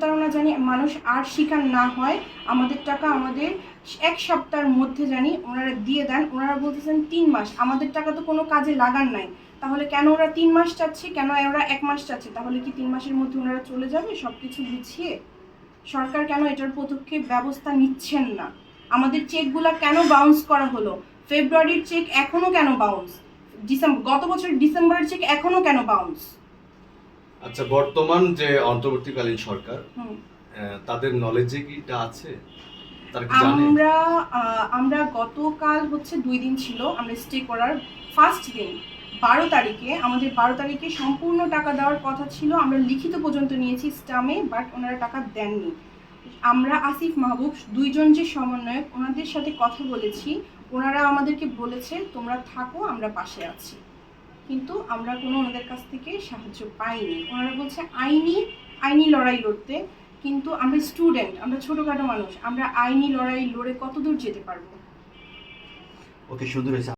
প্রতারণা জানি মানুষ আর শিকার না হয়, আমাদের টাকা আমাদের এক সপ্তাহের মধ্যে জানি ওনারা দিয়ে দেন। ওনারা বলতেছেন তিন মাস। আমাদের টাকা তো কোনো কাজে লাগান নাই। তাহলে কেন ওরা তিন মাস চাচ্ছে? কেন ওরা এক মাস চাচ্ছে? তাহলে কি তিন মাসের মধ্যে ওনারা চলে যাবে সব কিছু গুছিয়ে? সরকার কেন এটার পদক্ষেপ ব্যবস্থা নিচ্ছেন না? আমাদের চেকগুলা কেন বাউন্স করা হলো? ফেব্রুয়ারির চেক এখনও কেন বাউন্স ডিসেম্বর গত বছর ডিসেম্বরের চেক এখনও কেন বাউন্স আচ্ছা বর্তমান যে অন্তর্বর্তীকালীন সরকার তাদের নলেজে কি এটা আছে? আমরা আমরা গতকাল হচ্ছে দুই দিন ছিল আমরা স্টে করার ফার্স্ট দিন বারো তারিখে আমাদের বারো তারিখে সম্পূর্ণ টাকা দেওয়ার কথা ছিল আমরা লিখিত পর্যন্ত নিয়েছি স্টামে বাট ওনারা টাকা দেননি। আমরা আসিফ মাহবুব দুইজন যে সমন্বয়ক ওনাদের সাথে কথা বলেছি ওনারা আমাদেরকে বলেছে তোমরা থাকো আমরা পাশে আছি। কিন্তু আমরা কোনো ওনাদের কাছ থেকে সাহায্য পাইনি। ওনারা বলছে, আইনি আইনি লড়াই লড়তে। কিন্তু আমরা স্টুডেন্ট, আমরা ছোটখাটো মানুষ, আমরা আইনি লড়াই লড়ে কতদূর যেতে পারব? ওকে শুধু